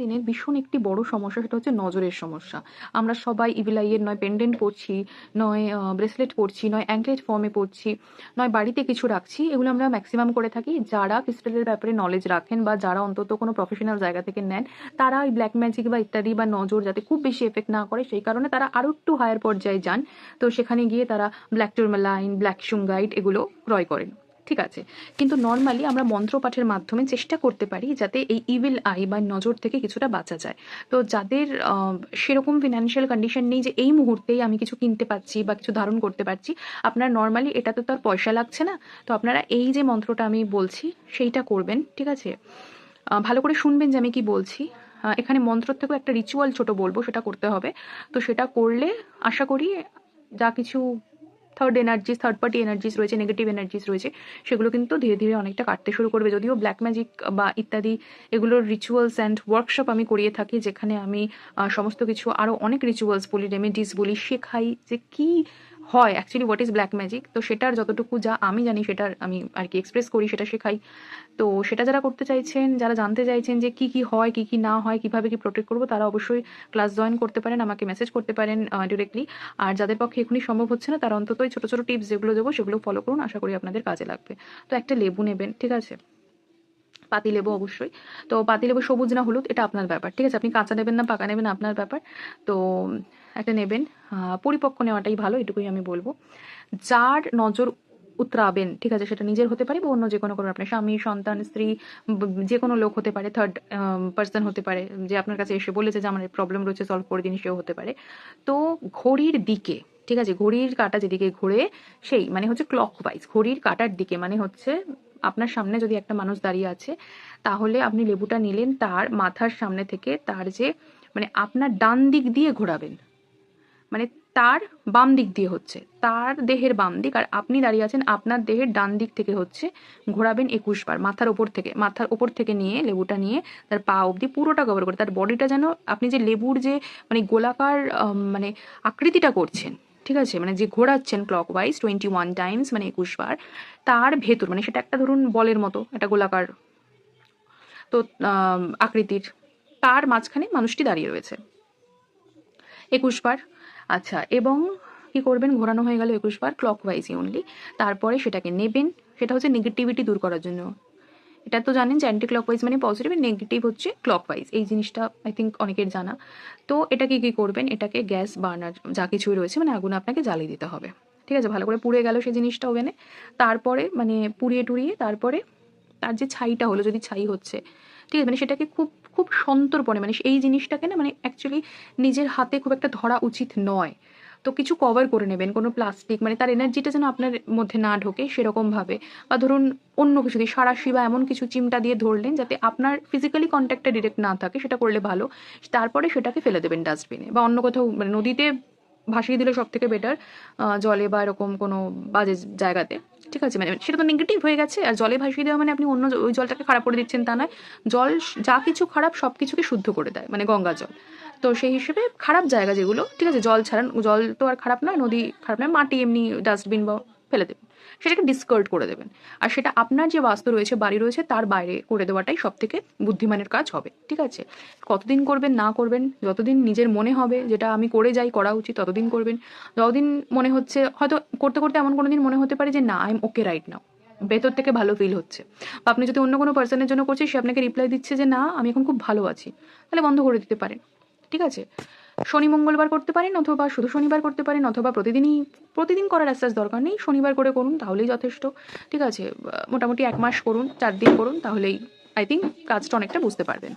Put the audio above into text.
দিনের ভীষণ একটি বড় সমস্যা, সেটা হচ্ছে নজরের সমস্যা। আমরা সবাই ইভিলাইয়ের নয় পেন্ডেন্ট পরছি, নয় ব্রেসলেট পরছি, নয় অ্যাঙ্কলেট ফর্মে পরছি, নয় বাড়িতে কিছু রাখছি, এগুলো আমরা ম্যাক্সিমাম করে থাকি। যারা ক্রিস্টালের ব্যাপারে নলেজ রাখেন বা যারা অন্তত কোনো প্রফেশনাল জায়গা থেকে নেন, তারা ওই ব্ল্যাক ম্যাজিক বা ইত্যাদি বা নজর যাতে খুব বেশি এফেক্ট না করে, সেই কারণে তারা আরও একটু হায়ার পর্যায়ে যান। তো সেখানে গিয়ে তারা ব্ল্যাক টুরমালাইন ব্ল্যাক শুঙ্গাইট এগুলো ক্রয় করেন। ঠিক আছে। কিন্তু নর্মালি আমরা মন্ত্রপাঠের মাধ্যমে চেষ্টা করতে পারি যাতে এই ইভিল আই বা নজর থেকে কিছুটা বাঁচা যায়। তো যাদের সেরকম ফিনান্সিয়াল কন্ডিশন নেই যে এই মুহূর্তেই আমি কিছু কিনতে পারছি বা কিছু ধারণ করতে পারছি, আপনার নর্মালি এটাতে তো আর পয়সা লাগছে না। তো আপনারা এই যে মন্ত্রটা আমি বলছি, সেইটা করবেন, ঠিক আছে? ভালো করে শুনবেন যে আমি কি বলছি। এখানে মন্ত্র থেকেও একটা রিচুয়াল ছোট বলব, সেটা করতে হবে। তো সেটা করলে আশা করি যা কিছু third energies third party energies রয়েছে নেগেটিভ এনার্জিস রয়েছে, সেগুলো কিন্তু ধীরে ধীরে অনেকটা কাটতে শুরু করবে। যদিও ব্ল্যাক ম্যাজিক বা ইত্যাদি এগুলোর রিচুয়ালস অ্যান্ড ওয়ার্কশপ আমি করিয়ে থাকি, যেখানে আমি সমস্ত কিছু আরও অনেক রিচুয়ালস বলি রেমেডিস বলি, শেখাই যে কি হয় actually what is black magic তো সেটার যতটুকু যা আমি জানি, সেটার আমি আর কি এক্সপ্রেস করি, সেটা শেখাই। তো সেটা যারা করতে চাইছেন, যারা জানতে চাইছেন যে কি কি হয়, কি কি না হয়, কীভাবে কি প্রোটেক্ট করব, তারা অবশ্যই ক্লাস জয়েন করতে পারেন, আমাকে মেসেজ করতে পারেন ডিরেক্টলি আর যাদের পক্ষে এখনই সম্ভব হচ্ছে না, তারা অন্তত ছোটো ছোটো টিপস যেগুলো দেবো, সেগুলো ফলো করুন, আশা করি আপনাদের কাজে লাগবে। তো একটা লেবু নেবেন, ঠিক আছে? পাতি লেবু অবশ্যই। তো পাতি লেবু সবুজ না হলুদ, এটা আপনার ব্যাপার, ঠিক আছে? আপনি কাঁচা নেবেন না, পাকা নেবেন আপনার ব্যাপার। তো একটা নেবেন। পরিপক্ক নেওয়াটাই ভালো, এটুকুই আমি বলব। যার নজর উতরাবেন, ঠিক আছে, সেটা নিজের হতে পারে বা অন্য যে কোনো কোনো আপনার স্বামী, সন্তান, স্ত্রী যে কোনো লোক হতে পারে থার্ড পার্সন হতে পারে, যে আপনার কাছে এসে বলেছে যে, আমার প্রবলেম রয়েছে সলভ করে দিন সেও হতে পারে। তো ঘড়ির দিকে, ঠিক আছে, ঘড়ির কাঁটা যেদিকে ঘুরে, সেই মানে হচ্ছে ক্লক ওয়াইজ ঘড়ির কাঁটার দিকে মানে হচ্ছে আপনার সামনে যদি একটা মানুষ দাঁড়িয়ে আছে, তাহলে আপনি লেবুটা নিলেন, তার মাথার সামনে থেকে তার যে মানে আপনার ডান দিক দিয়ে ঘোরাবেন। মানে তার বাম দিক দিয়ে হচ্ছে, তার দেহের বাম দিক, আর আপনি দাঁড়িয়ে আছেন আপনার দেহের ডান দিক থেকে হচ্ছে ঘোরাবেন একুশ বার, মাথার ওপর থেকে, মাথার ওপর থেকে নিয়ে, লেবুটা নিয়ে তার পা অবধি পুরোটা কভার করে, তার বডিটা যেন আপনি যে লেবুর যে মানে গোলাকার মানে আকৃতিটা করছেন, ঠিক আছে? মানে যে ঘোরাচ্ছেন clockwise twenty one times মানে একুশ বার, তার ভেতর মানে সেটা একটা ধরুন বলের মতো, একটা গোলাকার, তো আকৃতির, তার মাঝখানে মানুষটি দাঁড়িয়ে রয়েছে। একুশ বার আচ্ছা এবং কি করবেন? ঘোরানো হয়ে গেল একুশ বার ক্লক ওয়াইজই অনলি তারপরে সেটাকে নেবেন। সেটা হচ্ছে নেগেটিভিটি দূর করার জন্য। এটা তো জানেন যে অ্যান্টি ক্লক ওয়াইজ মানে পজিটিভ নেগেটিভ হচ্ছে ক্লক ওয়াইজ এই জিনিসটা আই থিঙ্ক অনেকের জানা। তো এটাকে কি করবেন? এটাকে গ্যাস বার্নার যা কিছুই রয়েছে মানে আগুন আপনাকে জ্বালিয়ে দিতে হবে। ঠিক আছে? ভালো করে পুড়ে গেল সেই জিনিসটা ওভেনে। তারপরে মানে পুড়িয়ে টুড়িয়ে, তারপরে তার যে ছাইটা হলো, যদি ছাই হচ্ছে, ঠিক আছে? মানে সেটাকে খুব খুব সন্তর্পণে মানে এই জিনিসটাকে না মানে অ্যাকচুয়ালি নিজের হাতে খুব একটা ধরা উচিত নয়। তো কিছু কভার করে নেবেন, কোনো প্লাস্টিক মানে তার এনার্জিটা যেন আপনার মধ্যে না ঢোকে সেরকমভাবে বা ধরুন অন্য কিছু দিয়ে, সারাশি বা এমন কিছু চিমটা দিয়ে ধরলেন যাতে আপনার ফিজিক্যালি কন্ট্যাক্টটা ডিরেক্ট না থাকে, সেটা করলে ভালো। তারপরে সেটাকে ফেলে দেবেন ডাস্টবিনে বা অন্য কোথাও মানে নদীতে ভাসিয়ে দিলে সব থেকে বেটার জলে বা এরকম কোনো বাজে জায়গাতে। আছে মানে সেটা তো নেগেটিভ হয়ে গেছে, আর জলে ভাসিয়ে দেওয়া মানে আপনি অন্য ওই জলটাকে খারাপ করে দিচ্ছেন তা নয়। জল যা কিছু খারাপ সব কিছুকে শুদ্ধ করে দেয় মানে গঙ্গা জল। তো সেই হিসেবে খারাপ জায়গা যেগুলো, ঠিক আছে, জল ছাড়ান, জল তো আর খারাপ নয়, নদী খারাপ নয়, মাটি এমনি ডাস্টবিন বা ফেলে দেবেন। সেটাকে ডিসকার্ড করে দেবেন। আর সেটা আপনার যে বাস্তু রয়েছে, বাড়ি রয়েছে, তার বাইরে করে দেওয়াটাই সব থেকে বুদ্ধিমানের কাজ হবে। ঠিক আছে? কতদিন করবেন, না করবেন, যতদিন নিজের মনে হবে যেটা আমি করে যাই, করা উচিত, ততদিন করবেন। যতদিন মনে হচ্ছে, হয়তো করতে করতে এমন কোনো দিন মনে হতে পারে যে, না I am okay right now ভেতর থেকে ভালো ফিল হচ্ছে। বা আপনি যদি অন্য কোনো পার্সনের জন্য করছেন, সে আপনাকে রিপ্লাই দিচ্ছে যে, না, আমি এখন খুব ভালো আছি। তাহলে বন্ধ করে দিতে পারেন। ঠিক আছে? শনি মঙ্গলবার করতে পারেন অথবা শুধু শনিবার করতে পারেন অথবা প্রতিদিনই, প্রতিদিন করার অ্যাসাস দরকার নেই। শনিবার করে করুন, তাহলেই যথেষ্ট। ঠিক আছে? মোটামুটি এক মাস করুন, চার দিন করুন, তাহলেই আই থিঙ্ক কাজটা অনেকটা বুঝতে পারবেন।